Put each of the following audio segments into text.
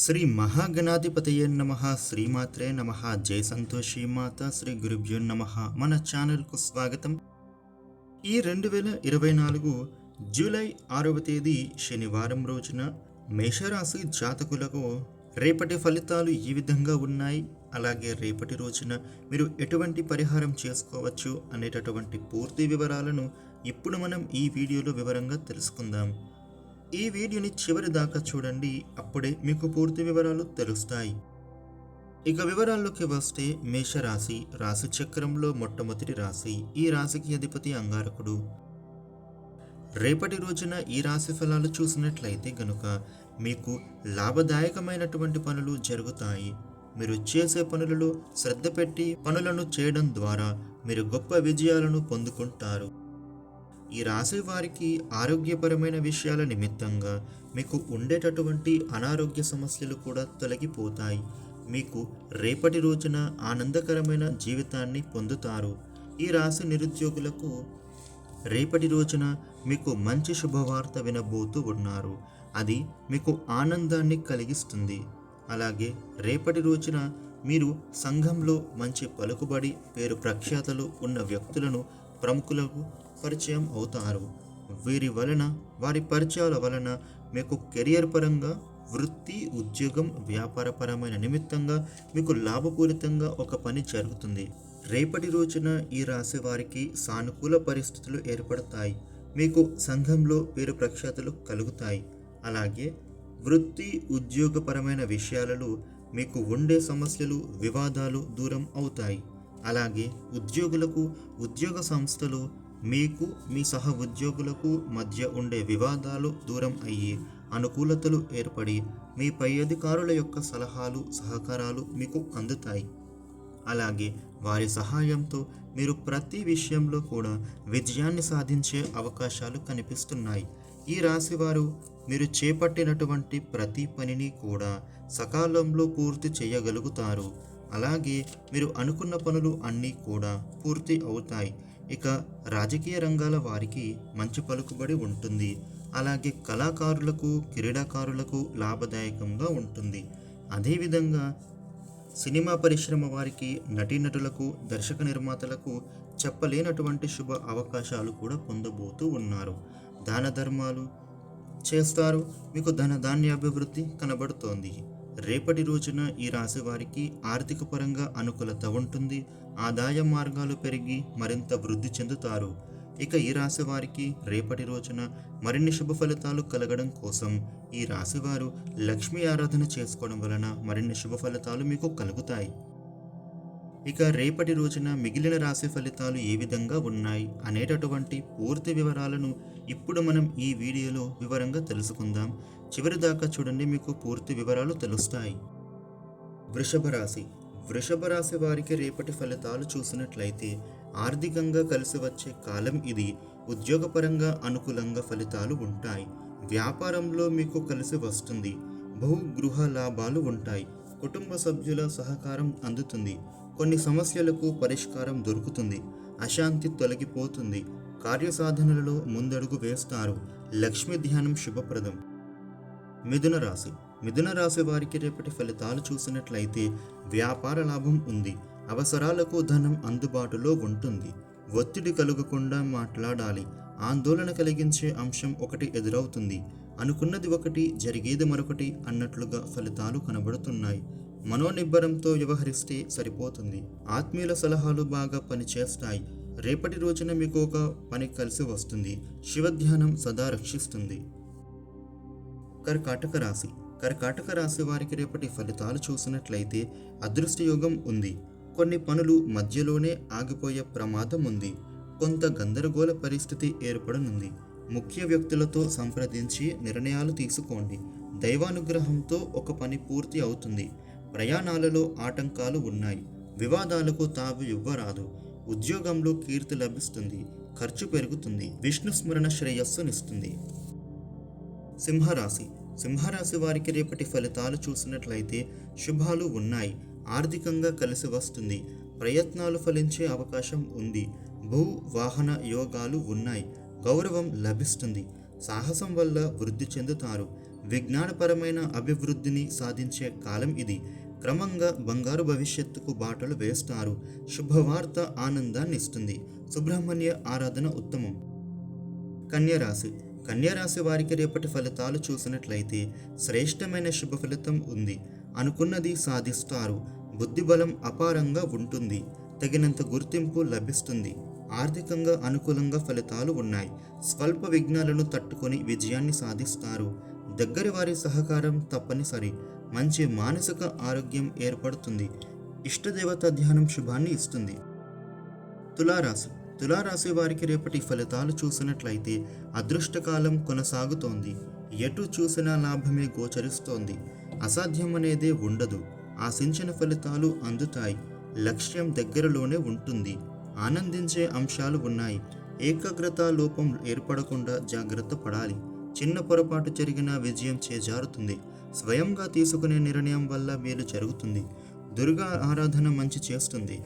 శ్రీ మహాగణాధిపతయ నమ శ్రీమాత్రే నమ జయ సంతోషి మాత శ్రీ గురుభ్యో నమ. మన ఛానల్కు స్వాగతం. ఈ రెండు వేల ఇరవై నాలుగు జూలై ఆరవ తేదీ శనివారం రోజున మేషరాశి జాతకులకు రేపటి ఫలితాలు ఈ విధంగా ఉన్నాయి. అలాగే రేపటి రోజున మీరు ఎటువంటి పరిహారం చేసుకోవచ్చు అనేటటువంటి పూర్తి వివరాలను ఇప్పుడు మనం ఈ వీడియోలో వివరంగా తెలుసుకుందాం. ఈ వీడియోని చివరి దాకా చూడండి అప్పుడే మీకు పూర్తి వివరాలు తెలుస్తాయి. ఇక వివరాల్లోకి వస్తే మేషరాశి రాశి చక్రంలో మొట్టమొదటి రాశి ఈ రాశికి అధిపతి అంగారకుడు. రేపటి రోజున ఈ రాశి ఫలాలు చూసినట్లయితే గనుక మీకు లాభదాయకమైనటువంటి పనులు జరుగుతాయి. మీరు చేసే పనులలో శ్రద్ధ పెట్టి పనులను చేయడం ద్వారా మీరు గొప్ప విజయాలను పొందుకుంటారు. ఈ రాశి వారికి ఆరోగ్యపరమైన విషయాల నిమిత్తంగా మీకు ఉండేటటువంటి అనారోగ్య సమస్యలు కూడా తొలగిపోతాయి. మీకు రేపటి రోజున ఆనందకరమైన జీవితాన్ని పొందుతారు. ఈ రాశి నిరుద్యోగులకు రేపటి రోజున మీకు మంచి శుభవార్త వినబోతూ ఉన్నారు. అది మీకు ఆనందాన్ని కలిగిస్తుంది. అలాగే రేపటి రోజున మీరు సంఘంలో మంచి పలుకుబడి పేరు ప్రఖ్యాతలు ఉన్న వ్యక్తులను ప్రముఖులకు పరిచయం అవుతారు. వీరి వలన వారి పరిచయాల వలన మీకు కెరియర్ పరంగా వృత్తి ఉద్యోగం వ్యాపారపరమైన నిమిత్తంగా మీకు లాభపూరితంగా ఒక పని జరుగుతుంది. రేపటి రోజున ఈ రాశి వారికి సానుకూల పరిస్థితులు ఏర్పడతాయి. మీకు సంఘంలో పేరు ప్రఖ్యాతులు కలుగుతాయి. అలాగే వృత్తి ఉద్యోగపరమైన విషయాలలో మీకు ఉండే సమస్యలు వివాదాలు దూరం అవుతాయి. అలాగే ఉద్యోగులకు ఉద్యోగ సంస్థలు మీకు మీ సహ ఉద్యోగులకు మధ్య ఉండే వివాదాలు దూరం అయ్యి అనుకూలతలు ఏర్పడి మీ పై అధికారుల యొక్క సలహాలు సహకారాలు మీకు అందుతాయి. అలాగే వారి సహాయంతో మీరు ప్రతి విషయంలో కూడా విజయాన్ని సాధించే అవకాశాలు కనిపిస్తున్నాయి. ఈ రాశివారు మీరు చేపట్టినటువంటి ప్రతి పనిని కూడా సకాలంలో పూర్తి చేయగలుగుతారు. అలాగే మీరు అనుకున్న పనులు అన్నీ కూడా పూర్తి అవుతాయి. ఇక రాజకీయ రంగాల వారికి మంచి పలుకుబడి ఉంటుంది. అలాగే కళాకారులకు క్రీడాకారులకు లాభదాయకంగా ఉంటుంది. అదేవిధంగా సినిమా పరిశ్రమ వారికి నటీనటులకు దర్శక నిర్మాతలకు చెప్పలేనటువంటి శుభ అవకాశాలు కూడా పొందబోతూ ఉన్నారు. దాన ధర్మాలు చేస్తారు. మీకు ధన ధాన్యాభివృద్ధి కనబడుతోంది. రేపటి రోజున ఈ రాశి వారికి ఆర్థిక పరంగా అనుకూలత ఉంటుంది. ఆదాయ మార్గాలు పెరిగి మరింత వృద్ధి చెందుతారు. ఇక ఈ రాశి వారికి రేపటి రోజున మరిన్ని శుభ ఫలితాలు కలగడం కోసం ఈ రాశివారు లక్ష్మీ ఆరాధన చేసుకోవడం వలన మరిన్ని శుభ ఫలితాలు మీకు కలుగుతాయి. ఇక రేపటి రోజున మిగిలిన రాశి ఫలితాలు ఏ విధంగా ఉన్నాయి అనేటటువంటి పూర్తి వివరాలను ఇప్పుడు మనం ఈ వీడియోలో వివరంగా తెలుసుకుందాం. చివరి దాకా చూడండి మీకు పూర్తి వివరాలు తెలుస్తాయి. వృషభ రాశి వృషభ రాశి వారికి రేపటి ఫలితాలు చూసినట్లయితే ఆర్థికంగా కలిసి వచ్చే కాలం ఇది. ఉద్యోగపరంగా అనుకూలంగా ఫలితాలు ఉంటాయి. వ్యాపారంలో మీకు కలిసి వస్తుంది. బహు గృహ లాభాలు ఉంటాయి. కుటుంబ సభ్యుల సహకారం అందుతుంది. కొన్ని సమస్యలకు పరిష్కారం దొరుకుతుంది. అశాంతి తొలగిపోతుంది. కార్యసాధనలలో ముందడుగు వేస్తారు. లక్ష్మీ ధ్యానం శుభప్రదం. మిథున రాశి. మిథున రాశి వారికి రేపటి ఫలితాలు చూసినట్లయితే వ్యాపార లాభం ఉంది. అవసరాలకు ధనం అందుబాటులో ఉంటుంది. ఒత్తిడి కలగకుండా మాట్లాడాలి. ఆందోళన కలిగించే అంశం ఒకటి ఎదురవుతుంది. అనుకున్నది ఒకటి జరిగేది మరొకటి అన్నట్లుగా ఫలితాలు కనబడుతున్నాయి. మనోనిబ్బరంతో వ్యవహరిస్తే సరిపోతుంది. ఆత్మీయుల సలహాలు బాగా పనిచేస్తాయి. రేపటి రోజున మీకు ఒక పని కలిసి వస్తుంది. శివధ్యానం సదా రక్షిస్తుంది. కర్కాటక రాశి. కర్కాటక రాశి వారికి రేపటి ఫలితాలు చూసినట్లయితే అదృష్ట యోగం ఉంది. కొన్ని పనులు మధ్యలోనే ఆగిపోయే ప్రమాదం ఉంది. కొంత గందరగోళ పరిస్థితి ఏర్పడనుంది. ముఖ్య వ్యక్తులతో సంప్రదించి నిర్ణయాలు తీసుకోండి. దైవానుగ్రహంతో ఒక పని పూర్తి అవుతుంది. ప్రయాణాలలో ఆటంకాలు ఉన్నాయి. వివాదాలకు తావు ఇవ్వరాదు. ఉద్యోగంలో కీర్తి లభిస్తుంది. ఖర్చు పెరుగుతుంది. విష్ణు స్మరణ శ్రేయస్సునిస్తుంది. సింహరాశి. సింహరాశి వారికి రేపటి ఫలితాలు చూసినట్లయితే శుభాలు ఉన్నాయి. ఆర్థికంగా కలిసి వస్తుంది. ప్రయత్నాలు ఫలించే అవకాశం ఉంది. భూ వాహన యోగాలు ఉన్నాయి. గౌరవం లభిస్తుంది. సాహసం వల్ల వృద్ధి చెందుతారు. విజ్ఞానపరమైన అభివృద్ధిని సాధించే కాలం ఇది. క్రమంగా బంగారు భవిష్యత్తుకు బాటలు వేస్తారు. శుభవార్త ఆనందాన్ని ఇస్తుంది. సుబ్రహ్మణ్య ఆరాధన ఉత్తమం. కన్యరాశి కన్యరాశి వారికి రేపటి ఫలితాలు చూసినట్లయితే శ్రేష్టమైన శుభ ఫలితం ఉంది. అనుకున్నది సాధిస్తారు. బుద్ధిబలం అపారంగా ఉంటుంది. తగినంత గుర్తింపు లభిస్తుంది. ఆర్థికంగా అనుకూలంగా ఫలితాలు ఉన్నాయి. స్వల్ప విఘ్నాలను తట్టుకొని విజయాన్ని సాధిస్తారు. దగ్గరి వారి సహకారం తప్పనిసరి. మంచి మానసిక ఆరోగ్యం ఏర్పడుతుంది. ఇష్టదేవత ధ్యానం శుభాన్ని ఇస్తుంది. తులారాశి తులారాశి వారికి రేపటి ఫలితాలు చూసినట్లయితే అదృష్టకాలం కొనసాగుతోంది. ఎటు చూసినా లాభమే గోచరిస్తోంది. అసాధ్యం అనేదే ఉండదు. ఆశించిన ఫలితాలు అందుతాయి. లక్ష్యం దగ్గరలోనే ఉంటుంది. ఆనందించే అంశాలు ఉన్నాయి. ఏకాగ్రత లోపం ఏర్పడకుండా జాగ్రత్త పడాలి. చిన్న పొరపాటు జరిగినా విజయం చేజారుతుంది. స్వయంగా తీసుకునే నిర్ణయం వల్ల మేలు జరుగుతుంది. దుర్గా ఆరాధన మంచి చేస్తుంది.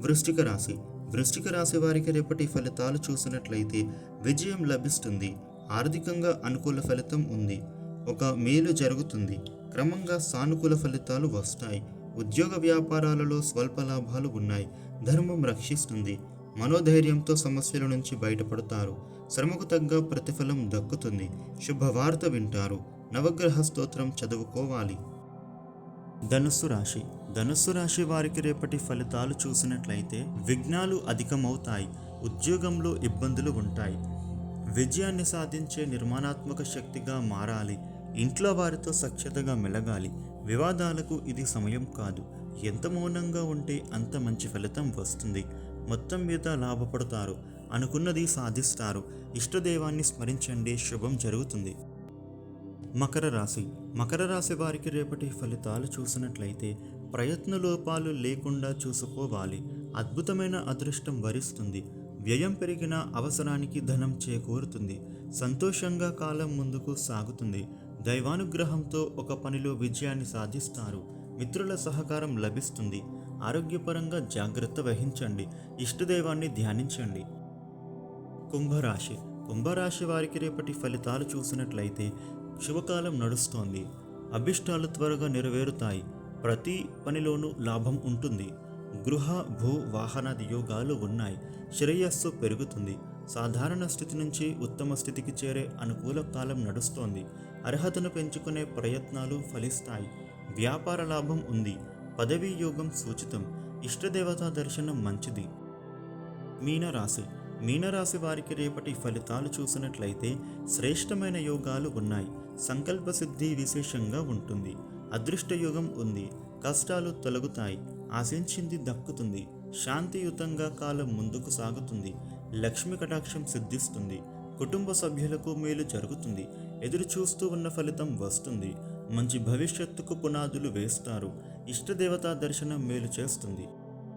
వృష్టిక రాశి వృష్టికి రాశి వారికి రేపటి ఫలితాలు చూసినట్లయితే విజయం లభిస్తుంది. ఆర్థికంగా అనుకూల ఫలితం ఉంది. ఒక మేలు జరుగుతుంది. క్రమంగా సానుకూల ఫలితాలు వస్తాయి. ఉద్యోగ వ్యాపారాలలో స్వల్ప లాభాలు ఉన్నాయి. ధర్మం రక్షిస్తుంది. మనోధైర్యంతో సమస్యల నుంచి బయటపడతారు. శ్రమకు తగ్గ ప్రతిఫలం దక్కుతుంది. శుభవార్త వింటారు. నవగ్రహ స్తోత్రం చదువుకోవాలి. ధనుస్సు రాశి. ధనుస్సు రాశి వారికి రేపటి ఫలితాలు చూసినట్లయితే విఘ్నాలు అధికమవుతాయి. ఉద్యోగంలో ఇబ్బందులు ఉంటాయి. విజయాన్ని సాధించే నిర్మాణాత్మక శక్తిగా మారాలి. ఇంట్లో వారితో సఖ్యతగా మెలగాలి. వివాదాలకు ఇది సమయం కాదు. ఎంత మౌనంగా ఉంటే అంత మంచి ఫలితం వస్తుంది. మొత్తం మీద లాభపడతారు. అనుకున్నది సాధిస్తారు. ఇష్టదేవాన్ని స్మరించండి. శుభం జరుగుతుంది. మకర రాశి. మకర రాశి వారికి రేపటి ఫలితాలు చూసినట్లయితే ప్రయత్న లోపాలు లేకుండా చూసుకోవాలి. అద్భుతమైన అదృష్టం వరిస్తుంది. వ్యయం పెరిగిన అవసరానికి ధనం చేకూరుతుంది. సంతోషంగా కాలం ముందుకు సాగుతుంది. దైవానుగ్రహంతో ఒక పనిలో విజయాన్ని సాధిస్తారు. మిత్రుల సహకారం లభిస్తుంది. ఆరోగ్యపరంగా జాగ్రత్త వహించండి. ఇష్టదైవాన్ని ధ్యానించండి. కుంభరాశి. కుంభరాశి వారికి రేపటి ఫలితాలు చూసినట్లయితే శుభకాలం నడుస్తోంది. అభిష్టాలు త్వరగా నెరవేరుతాయి. ప్రతి పనిలోనూ లాభం ఉంటుంది. గృహ భూ వాహనాది యోగాలు ఉన్నాయి. శ్రేయస్సు పెరుగుతుంది. సాధారణ స్థితి నుంచి ఉత్తమ స్థితికి చేరే అనుకూల కాలం నడుస్తోంది. అర్హతను పెంచుకునే ప్రయత్నాలు ఫలిస్తాయి. వ్యాపార లాభం ఉంది. పదవీ యోగం సూచితం. ఇష్టదేవతా దర్శనం మంచిది. మీనరాశి మీనరాశి వారికి రేపటి ఫలితాలు చూసినట్లయితే శ్రేష్టమైన యోగాలు ఉన్నాయి. సంకల్ప సిద్ధి విశేషంగా ఉంటుంది. అదృష్ట యుగం ఉంది. కష్టాలు తొలగుతాయి. ఆశించింది దక్కుతుంది. శాంతియుతంగా కాలం ముందుకు సాగుతుంది. లక్ష్మి కటాక్షం సిద్ధిస్తుంది. కుటుంబ సభ్యులకు మేలు జరుగుతుంది. ఎదురు చూస్తూ ఉన్న ఫలితం వస్తుంది. మంచి భవిష్యత్తుకు పునాదులు వేస్తారు. ఇష్టదేవతా దర్శనం మేలు చేస్తుంది.